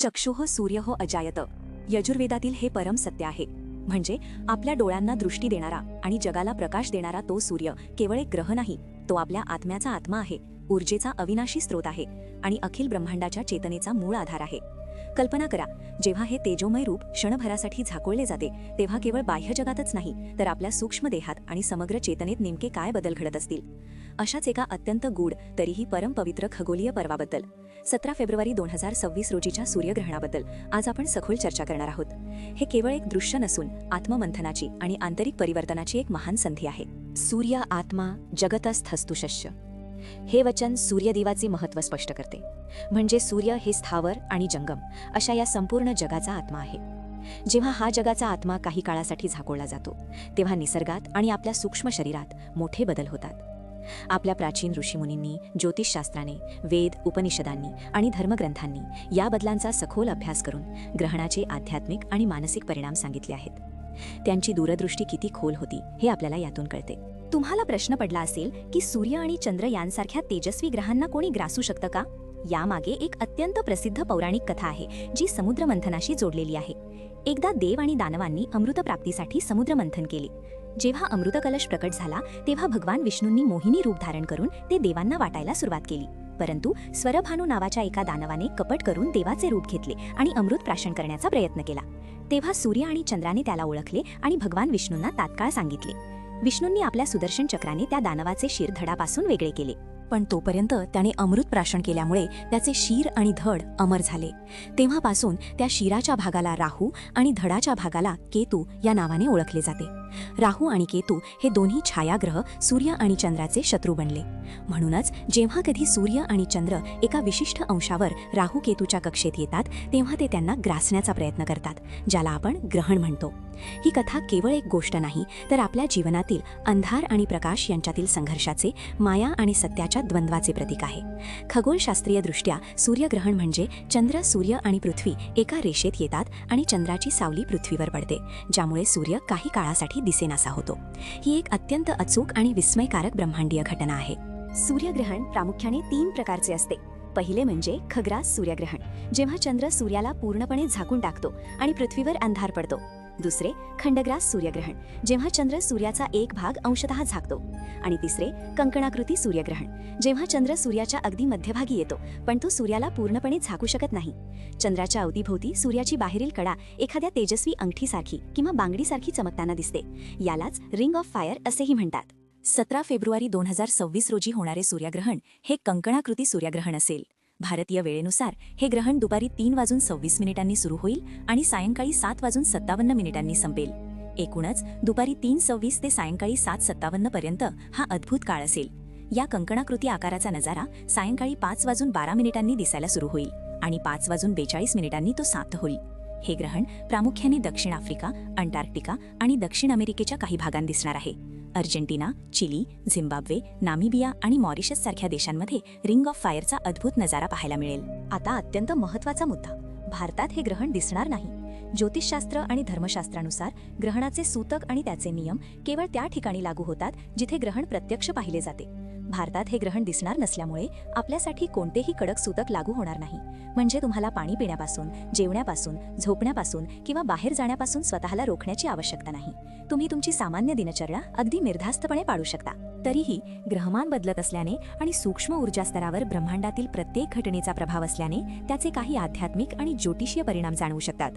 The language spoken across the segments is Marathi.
चक्षुः सूर्य हो अजायत. यजुर्वेदातील हे परम सत्य आहे. म्हणजे आपल्या डोळ्यांना दृष्टी देणारा आणि जगाला प्रकाश देणारा तो सूर्य केवळ एक ग्रह नाही तो आपल्या आत्म्याचा आत्मा आहे ऊर्जेचा अविनाशी स्रोत आहे आणि अखिल ब्रह्मांडाच्या चेतनेचा मूळ आधार आहे. कल्पना करा जेव्हा हे तेजोमय रूप क्षणभरासाठी झाकोळले जाते तेव्हा केवळ बाह्य जगातच नाही तर आपल्या सूक्ष्म देहात आणि समग्र चेतनेत नेमके काय बदल घडत असतील? अशाच एका अत्यंत गूढ तरीही परमपवित्र खगोलीय पर्वाबद्दल. सतरा फेब्रुवारी दोन हजार सव्वीस रोजीच्या सूर्यग्रहणाबद्दल आज आपण सखोल चर्चा करणार आहोत. हे केवळ एक दृश्य नसून आत्ममंथनाची आणि आंतरिक परिवर्तनाची एक महान संधी आहे. सूर्य आत्मा जगतस्थस्तुशस्य हे वचन सूर्यदेवाचे महत्त्व स्पष्ट करते. म्हणजे सूर्य हे स्थावर आणि जंगम अशा या संपूर्ण जगाचा आत्मा आहे. जेव्हा हा जगाचा आत्मा काही काळासाठी झाकोळला जातो तेव्हा निसर्गात आणि आपल्या सूक्ष्म शरीरात मोठे बदल होतात. आपल्या प्राचीन ऋषीमुनींनी ज्योतिषशास्त्राने वेद उपनिषदांनी आणि धर्मग्रंथांनी या बदलांचा सखोल अभ्यास करून ग्रहणाचे आध्यात्मिक आणि मानसिक परिणाम सांगितले आहेत. त्यांची दूरदृष्टी किती खोल होती हे आपल्याला यातून कळते. तुम्हाला प्रश्न पडला असेल की सूर्य आणि चंद्र यांसारख्या तेजस्वी ग्रहांना कोणी ग्रासू शकतं का? यामागे एक अत्यंत प्रसिद्ध पौराणिक कथा आहे जी समुद्रमंथनाशी जोडलेली आहे. एकदा देव आणि दानवांनी अमृतप्राप्तीसाठी समुद्रमंथन केले. जेव्हा अमृत कलश प्रकट झाला तेव्हा भगवान विष्णूंनी मोहिनी रूप धारण करून ते देवांना वाटायला सुरुवात केली. परंतु स्वरभानू नावाच्या एका दानवाने कपट करून देवाचे रूप घेतले आणि अमृत प्राशन करण्याचा प्रयत्न केला. तेव्हा सूर्य आणि चंद्राने त्याला ओळखले आणि भगवान विष्णूंना तात्काळ सांगितले. विष्णूंनी आपल्या सुदर्शन चक्राने त्या दानवाचे शिर धडापासून वेगळे केले. पण तोपर्यंत त्याने अमृत प्राशन केल्यामुळे त्याचे शीर आणि धड अमर झाले. तेव्हापासून त्या शिराच्या भागाला राहू आणि धडाच्या भागाला केतू या नावाने ओळखले जाते. राहू आणि केतू हे दोन्ही छायाग्रह सूर्य आणि चंद्राचे शत्रू बनले. म्हणूनच जेव्हा कधी सूर्य आणि चंद्र एका विशिष्ट अंशावर राहू केतूच्या कक्षेत येतात तेव्हा ते त्यांना ग्रासण्याचा प्रयत्न करतात ज्याला आपण ग्रहण म्हणतो. ही कथा केवळ एक गोष्ट नाही तर आपल्या जीवनातील अंधार आणि प्रकाश यांच्यातील संघर्षाचे माया आणि सत्याच्या द्वंद्वाचे प्रतीक आहे. खगोलशास्त्रीय दृष्ट्या सूर्यग्रहण म्हणजे चंद्र सूर्य आणि पृथ्वी एका रेषेत येतात आणि चंद्राची सावली पृथ्वीवर पडते ज्यामुळे सूर्य काही काळासाठी दिसेनासा होतो. ही एक अत्यंत अचूक आणि विस्मयकारक ब्रह्मांडीय घटना आहे. सूर्यग्रहण प्रामुख्याने तीन प्रकारचे असते. पहिले म्हणजे खग्रास सूर्यग्रहण जेव्हा चंद्र सूर्याला पूर्णपणे झाकून टाकतो आणि पृथ्वीवर अंधार पडतो. दुसरे खंडग्रास सूर्यग्रहण जेव्हा चंद्र सूर्याचा एक भाग अंशतः झाकतो. आणि तिसरे कंकणाकृती सूर्यग्रहण जेव्हा चंद्र सूर्याच्या अगदी मध्यभागी येतो पण तो सूर्याला पूर्णपणे झाकू शकत नाही. चंद्राच्या अवतीभोवती सूर्याची बाहेरील कडा एखाद्या तेजस्वी अंगठीसारखी किंवा बांगडीसारखी चमकताना दिसते. यालाच रिंग ऑफ फायर असेही म्हणतात. सतरा फेब्रुवारी दोन हजार सव्वीस रोजी होणारे सूर्यग्रहण हे कंकणाकृती सूर्यग्रहण असेल. भारतीय वेळेनुसार हे ग्रहण दुपारी तीन वाजून सव्वीस मिनिटांनी सुरू होईल आणि सायंकाळी सात वाजून सत्तावन्न मिनिटांनी संपेल. एकूणच दुपारी तीन सव्वीस ते सायंकाळी सात सत्तावन्न पर्यंत हा अद्भुत काळ असेल. या कंकणाकृती आकाराचा नजारा सायंकाळी पाच वाजून बारा मिनिटांनी दिसायला सुरू होईल आणि पाच वाजून बेचाळीस मिनिटांनी तो सात होईल. हे ग्रहण प्रामुख्याने दक्षिण आफ्रिका अंटार्क्टिका आणि दक्षिण अमेरिकेच्या काही भागांत दिसणार आहे. अर्जेंटिना चिली झिम्बाब्वे नामिबिया आणि मॉरिशस सारख्या देशांमध्ये रिंग ऑफ फायरचा अद्भुत नजारा पाहायला मिळेल. आता अत्यंत महत्त्वाचा मुद्दा. भारतात हे ग्रहण दिसणार नाही. ज्योतिषशास्त्र आणि धर्मशास्त्रानुसार ग्रहणाचे सूतक आणि त्याचे नियम केवळ त्या ठिकाणी लागू होतात जिथे ग्रहण प्रत्यक्ष पाहिले जाते. भारतात हे ग्रहण दिसणार नसल्यामुळे आपल्यासाठी कोणतेही कडक सूतक लागू होणार नाही. म्हणजे तुम्हाला पाणी पिण्यापासून जेवण्यापासून झोपण्यापासून किंवा बाहेर जाण्यापासून स्वतःला रोखण्याची आवश्यकता नाही. तुम्ही तुमची सामान्य दिनचर्या अगदी निर्धास्तपणे पाळू शकता. तरीही ग्रहमान बदलत असल्याने आणि सूक्ष्म ऊर्जा स्तरावर ब्रह्मांडातील प्रत्येक घटनेचा प्रभाव असल्याने त्याचे काही आध्यात्मिक आणि ज्योतिषीय परिणाम जाणवू शकतात.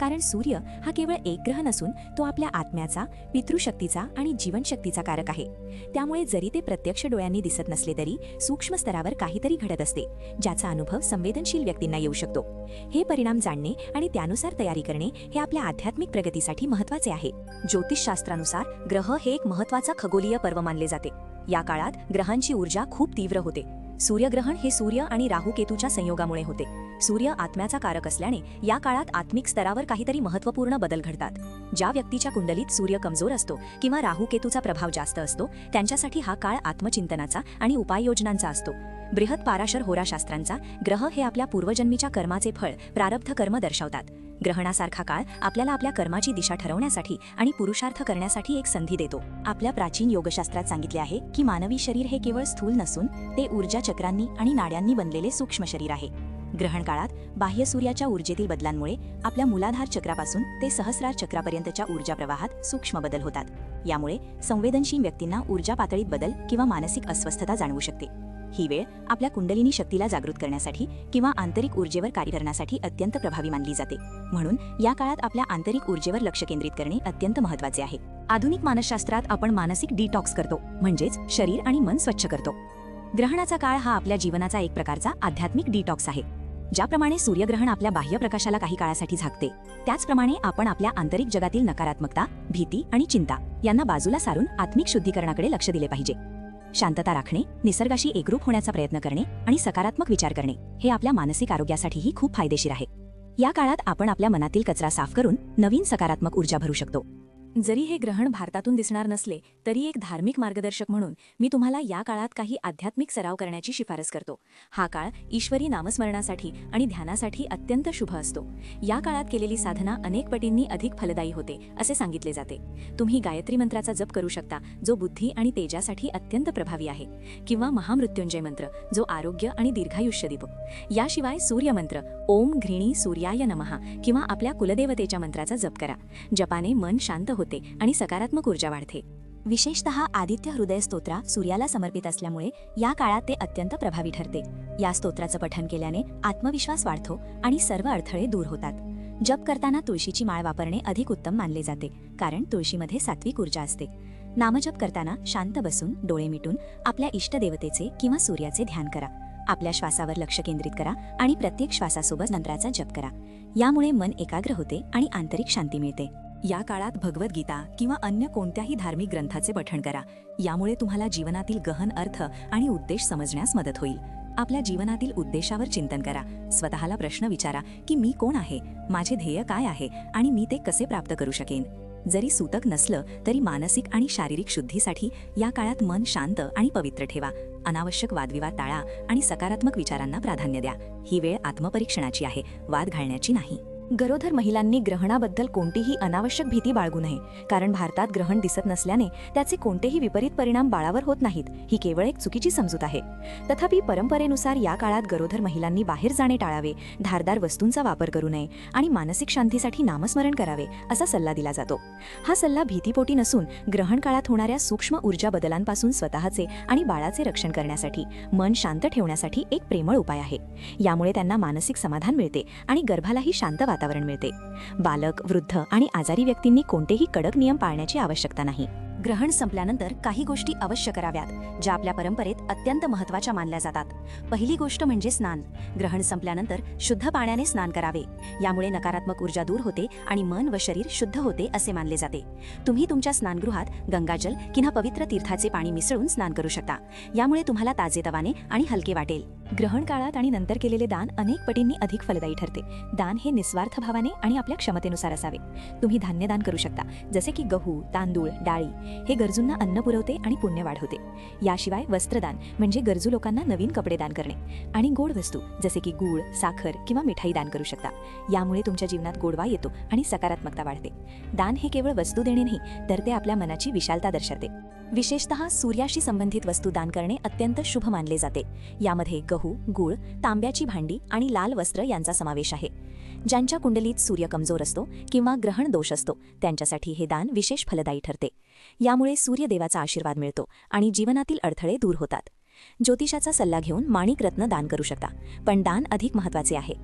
कारण सूर्य हा केवळ एक ग्रह नसून तो आपल्या आत्म्याचा पितृशक्तीचा आणि जीवनशक्तीचा कारक आहे. त्यामुळे जरी ते प्रत्यक्ष डोळ्यांनी दिसत नसले तरी सूक्ष्म स्तरावर काहीतरी घडत असते ज्याचा अनुभव संवेदनशील व्यक्तींना येऊ शकतो. हे परिणाम जाणणे आणि त्यानुसार तयारी करणे हे आपल्या आध्यात्मिक प्रगतीसाठी महत्त्वाचे आहे. ज्योतिषशास्त्रानुसार ग्रह हे एक महत्त्वाचा खगोलीय पर्व मानले जाते. या काळात ग्रहांची ऊर्जा खूप तीव्र होते. सूर्यग्रहण हे सूर्य आणि राहू केतूच्या संयोगामुळे होते. सूर्य आत्म्याचा कारक असल्याने या काळात आत्मिक स्तरावर काहीतरी महत्त्वपूर्ण बदल घडतात. ज्या व्यक्तीच्या कुंडलीत सूर्य कमजोर असतो किंवा राहू केतूचा प्रभाव जास्त असतो त्यांच्यासाठी हा काळ आत्मचिंतनाचा आणि उपाययोजनांचा असतो. बृहत पाराशर होराशास्त्रांचा ग्रह हे आपल्या पूर्वजन्मीच्या कर्माचे फळ प्रारब्ध कर्म दर्शवतात. ग्रहणासारखा काळ आपल्याला आपल्या कर्माची दिशा ठरवण्यासाठी आणि पुरुषार्थ करण्यासाठी एक संधी देतो. आपल्या प्राचीन योगशास्त्रात सांगितले आहे की मानवी शरीर हे केवळ स्थूल नसून ते ऊर्जा चक्रांनी आणि नाड्यांनी बनलेले सूक्ष्म शरीर आहे. ग्रहण काळात बाह्य सूर्याच्या ऊर्जेतील बदलांमुळे आपल्या मूलाधार चक्रापासून ते सहस्रार चक्रापर्यंतच्या ऊर्जा प्रवाहात सूक्ष्म बदल होतात. यामुळे संवेदनशील व्यक्तींना ऊर्जा पातळीत बदल किंवा मानसिक अस्वस्थता जाणवू शकते. ही वेळ आपल्या कुंडलिनी शक्तीला जागृत करण्यासाठी किंवा आंतरिक ऊर्जेवर कार्य करण्यासाठी अत्यंत प्रभावी मानली जाते. म्हणून या काळात आपल्या आंतरिक ऊर्जेवर लक्ष केंद्रित करणे अत्यंत महत्त्वाचे आहे. आधुनिक मानसशास्त्रात आपण मानसिक डिटॉक्स करतो म्हणजेच शरीर आणि मन स्वच्छ करतो. ग्रहणाचा काळ हा आपल्या जीवनाचा एक प्रकारचा आध्यात्मिक डिटॉक्स आहे. ज्याप्रमाणे सूर्यग्रहण आपल्या बाह्य प्रकाशाला काही काळासाठी झाकते त्याचप्रमाणे आपण आपल्या आंतरिक जगातील नकारात्मकता भीती आणि चिंता यांना बाजूला सारून आत्मिक शुद्धीकरणाकडे लक्ष दिले पाहिजे. शांतता राखणे निसर्गाशी एकरूप होण्याचा प्रयत्न करणे आणि सकारात्मक विचार करणे हे आपल्या मानसिक आरोग्यासाठीही खूप फायदेशीर आहे. या काळात आपण आपल्या मनातील कचरा साफ करून नवीन सकारात्मक ऊर्जा भरू शकतो. जरी हे ग्रहण भारतातून दिसणार नसले तरी एक धार्मिक मार्गदर्शक म्हणून मी तुम्हाला या काळात काही आध्यात्मिक सराव करण्याची शिफारस करतो. हा काळ ईश्वरी नामस्मरणासाठी आणि ध्यानासाठी अत्यंत शुभ असतो. या काळात केलेली साधना अनेक पटींनी अधिक फलदायी होते असे सांगितले जाते. तुम्ही गायत्री मंत्राचा जप करू शकता जो बुद्धी आणि तेजासाठी अत्यंत प्रभावी आहे किंवा महामृत्युंजय मंत्र जो आरोग्य आणि दीर्घायुष्य देतो याशिवाय सूर्यमंत्र ओम घृणी सूर्याय नमहा किंवा आपल्या कुलदेवतेच्या मंत्राचा जप करा. जपाने मन शांत होते. आणि सकारात्मक ऊर्जा वाढते. विशेषतः आदित्य हृदय स्तोत्रा सूर्याला समर्पित असल्यामुळे या काळात ते अत्यंत प्रभावी ठरते. या स्तोत्राचं पठन केल्याने आत्मविश्वास वाढतो आणि सर्व अडथळे दूर होतात. जप करताना तुळशीची माळ वापरणे अधिक उत्तम मानले जाते कारण तुळशीमध्ये सात्विक ऊर्जा असते. नामजप करताना शांत बसून डोळे मिटून आपल्या इष्टदेवतेचे किंवा सूर्याचे ध्यान करा. आपल्या श्वासावर लक्ष केंद्रित करा आणि प्रत्येक श्वासासोबत मंत्राचा जप करा. यामुळे मन एकाग्र होते आणि आंतरिक शांती मिळते. या काळात भगवद्गीता किंवा अन्य कोणत्याही धार्मिक ग्रंथाचे पठण करा. यामुळे तुम्हाला जीवनातील गहन अर्थ आणि उद्देश समजण्यास मदत होईल. आपल्या जीवनातील उद्देशावर चिंतन करा. स्वतःला प्रश्न विचारा की मी कोण आहे? माझे ध्येय काय आहे? आणि मी ते कसे प्राप्त करू शकेन? जरी सूतक नसलं तरी मानसिक आणि शारीरिक शुद्धीसाठी या काळात मन शांत आणि पवित्र ठेवा. अनावश्यक वादविवाद टाळा आणि सकारात्मक विचारांना प्राधान्य द्या. ही वेळ आत्मपरीक्षणाची आहे. वाद घालण्याची नाही. गरोदर महिलांनी ग्रहणाबद्दल कोणतीही अनावश्यक भीती बाळगू नये कारण भारतात ग्रहण दिसत नसल्याने त्याचे कोणतेही विपरीत परिणाम बाळावर होत नाहीत ही केवळ एक चुकीची समजूत आहे. तथापि परंपरेनुसार या काळात गरोदर महिलांनी बाहेर जाणे टाळावे धारदार वस्तूंचा वापर करू नये आणि मानसिक शांतीसाठी नामस्मरण करावे असा सल्ला दिला जातो. हा सल्ला भीतीपोटी नसून ग्रहण काळात होणाऱ्या सूक्ष्म ऊर्जा बदलांपासून स्वतःचे आणि बाळाचे रक्षण करण्यासाठी मन शांत ठेवण्यासाठी एक प्रेमळ उपाय आहे. यामुळे त्यांना मानसिक समाधान मिळते आणि गर्भालाही शांत वातावरण मिळते. बालक वृद्ध आणि आजारी व्यक्तींनी कोणतेही कडक नियम पाळण्याची आवश्यकता नाही. ग्रहण संपल्यानंतर काही गोष्टी अवश्य कराव्यात ज्या आपल्या परंपरेत अत्यंत महत्त्वाच्या मानल्या जातात. पहिली गोष्ट म्हणजे स्नान. ग्रहण संपल्यानंतर शुद्ध पाण्याने स्नान करावे. यामुळे नकारात्मक ऊर्जा दूर होते आणि मन व शरीर शुद्ध होते असे मानले जाते. तुम्ही तुमच्या स्नानगृहात गंगाजल किंवा पवित्र तीर्थाचे पाणी मिसळून स्नान करू शकता. यामुळे तुम्हाला ताजेतवाने आणि हलके वाटेल. ग्रहण काळात आणि नंतर केलेले दान अनेक पटींनी अधिक फलदायी ठरते. दान हे निस्वार्थ भावाने आणि आपल्या क्षमतेनुसार असावे. तुम्ही धान्य दान करू शकता जसे की गहू तांदूळ डाळी. हे गरजूंना अन्न पुरवते आणि पुण्य वाढवते. याशिवाय वस्त्रदान म्हणजे गरजू लोकांना नवीन कपडे दान करणे आणि गोड वस्तू जसे की गूळ साखर किंवा मिठाई दान करू शकता. यामुळे तुमच्या जीवनात गोडवा येतो आणि सकारात्मकता वाढते. दान हे केवळ वस्तू देणे नाही तर ते आपल्या मनाची विशालता दर्शवते. विशेषतः सूर्याशी संबंधित वस्तू दान करणे अत्यंत शुभ मानले जाते. यामध्ये गहू गूळ तांब्याची भांडी आणि लाल वस्त्र यांचा समावेश आहे. ज्यांच्या कुंडलीत सूर्य कमजोर असतो किंवा ग्रहण दोष असतो त्यांच्यासाठी हे दान विशेष फलदायी ठरते. यामुळे सूर्यदेवाचा आशीर्वाद मिळतो आणि जीवनातील अडथळे दूर होतात. ज्योतिषाचा सल्ला घेऊन माणिक रत्न दान करू शकता पण दान अधिक महत्त्वाचे आहे.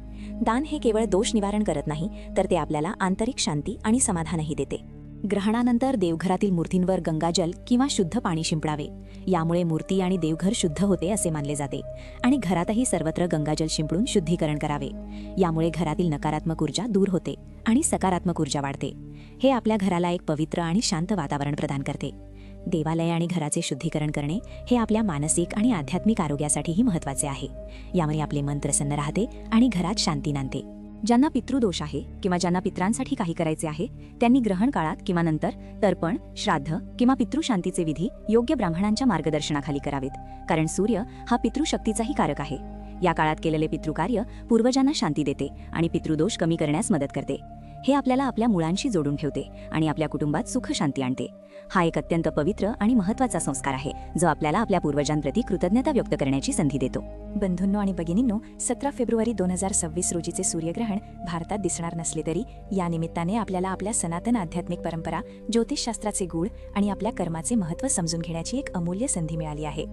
दान हे केवळ दोष निवारण करत नाही तर ते आपल्याला आंतरिक शांती आणि समाधानही देते. ग्रहणानंतर देवघरातील मूर्तींवर गंगाजल किंवा शुद्ध पाणी शिंपडावे. यामुळे मूर्ती आणि देवघर शुद्ध होते असे मानले जाते आणि घरातही सर्वत्र गंगाजल शिंपडून शुद्धीकरण करावे. यामुळे घरातील नकारात्मक ऊर्जा दूर होते आणि सकारात्मक ऊर्जा वाढते. हे आपल्या घराला एक पवित्र आणि शांत वातावरण प्रदान करते. देवालय आणि घराचे शुद्धीकरण करणे हे आपल्या मानसिक आणि आध्यात्मिक आरोग्यासाठीही महत्त्वाचे आहे. यामुळे आपले मन प्रसन्न राहते आणि घरात शांती नांदते. ज्यांना पितृदोष आहे किंवा ज्यांना पित्रांसाठी काही करायचे आहे त्यांनी ग्रहण काळात किंवा नंतर तर्पण श्राद्ध किंवा पितृशांतीचे विधी योग्य ब्राह्मणांच्या मार्गदर्शनाखाली करावेत कारण सूर्य हा पितृशक्तीचाही कारक आहे. या काळात केलेले पितृकार्य पूर्वजांना शांती देते आणि पितृदोष कमी करण्यास मदत करते. हे आपल्याला आपल्या मुळांशी जोडून ठेवते आणि आपल्या कुटुंबात सुख शांती आणते. हा एक अत्यंत पवित्र आणि महत्त्वाचा संस्कार आहे जो आपल्याला आपल्या पूर्वजांप्रती कृतज्ञता व्यक्त करण्याची संधी देतो. बंधूंनो आणि भगिनींनो सतरा फेब्रुवारी दोन हजार सव्वीस रोजीचे सूर्यग्रहण भारतात दिसणार नसले तरी या निमित्ताने आपल्याला आपल्या सनातन आध्यात्मिक परंपरा ज्योतिषशास्त्राचे गूढ आणि आपल्या कर्माचे महत्त्व समजून घेण्याची एक अमूल्य संधी मिळाली आहे.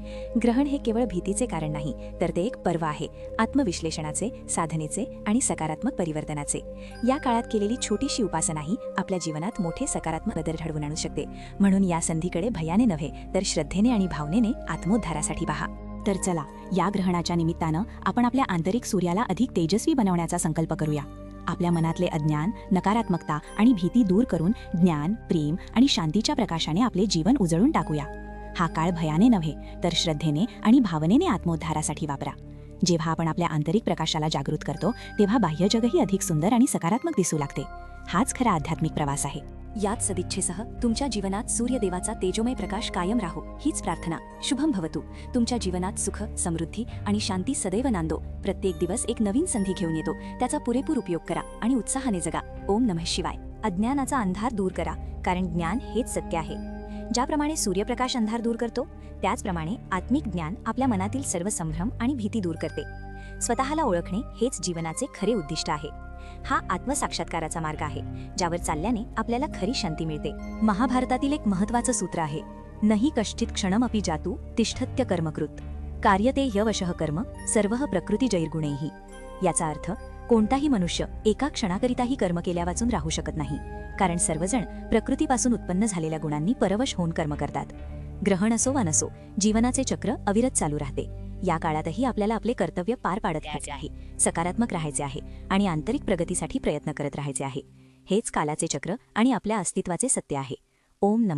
ग्रहण हे केवळ भीतीचे कारण नाही तर ते एक पर्व आहे आत्मविश्लेषणाचे साधनेचे आणि सकारात्मक परिवर्तनाचे. या काळात केलेली छोटीशी उपासनाही आपल्या जीवनात मोठे सकारात्मक बदल घडवून आणू शकते. म्हणून या संधीकडे भयाने नव्हे तर श्रद्धेने आणि भावनेने आत्मोद्धारासाठी पहा. तर चला या ग्रहणाच्या निमित्तानं आपण आपल्या आंतरिक सूर्याला अधिक तेजस्वी बनवण्याचा संकल्प करूया. आपल्या मनातले अज्ञान नकारात्मकता आणि भीती दूर करून ज्ञान प्रेम आणि शांतीच्या प्रकाशाने आपले जीवन उजळून टाकूया. हा काळ भयाने नव्हे तर श्रद्धेने आणि भावनेने आत्मोद्धारासाठी वापरा. जेव्हा आपण आपल्या आंतरिक प्रकाशाला जागृत करतो तेव्हा बाह्य जगही अधिक सुंदर आणि सकारात्मक दिसू लागते. हाच खरा आध्यात्मिक प्रवास आहे. याच सदिच्छेसह तुमच्या जीवनात सूर्यदेवाचा तेजोमय प्रकाश कायम राहो हीच प्रार्थना. शुभम भवतु. तुमच्या जीवनात सुख समृद्धी आणि शांती सदैव नांदो. प्रत्येक दिवस एक नवीन संधी घेऊन येतो. त्याचा पुरेपूर उपयोग करा आणि उत्साहाने जगा. ओम नमः शिवाय. अज्ञानाचा अंधार दूर करा कारण ज्ञान हेच सत्य आहे. ज्याप्रमाणे सूर्यप्रकाश अंधार दूर करतो त्याचप्रमाणे आत्मिक ज्ञान आपल्या मनातील सर्व संभ्रम आणि भीती दूर करते. स्वतःला ओळखणे हेच जीवनाचे खरे उद्दिष्ट आहे. हा आत्मसाक्षात्काराचा मार्ग आहे ज्यावर चालल्याने आपल्याला खरी शांती मिळते. महाभारतातील एक महत्वाचं सूत्र आहे नही कष्टित क्षणमपि जातू तिष्ठत्य कर्मकृत. कार्यते यवशः कर्म सर्व प्रकृती जैर्गुणेही याचा अर्थ कोणताही मनुष्य एका क्षणाकरिताही कर्म केल्या वाचून राहू शकत नाही. कारण सर्वजण प्रकृतीपासून उत्पन्न झालेल्या गुणांनी परवश होऊन कर्म करतात. ग्रहण असो वा नसो जीवनाचे चक्र अविरत चालू राहते. या काळातही आपल्याला आपले कर्तव्य पार पाडत राहायचे आहे सकारात्मक राहायचे आहे आणि आंतरिक प्रगतीसाठी प्रयत्न करत राहायचे आहे. हेच कालाचे चक्र आणि आपल्या अस्तित्वाचे सत्य आहे. ओम नम.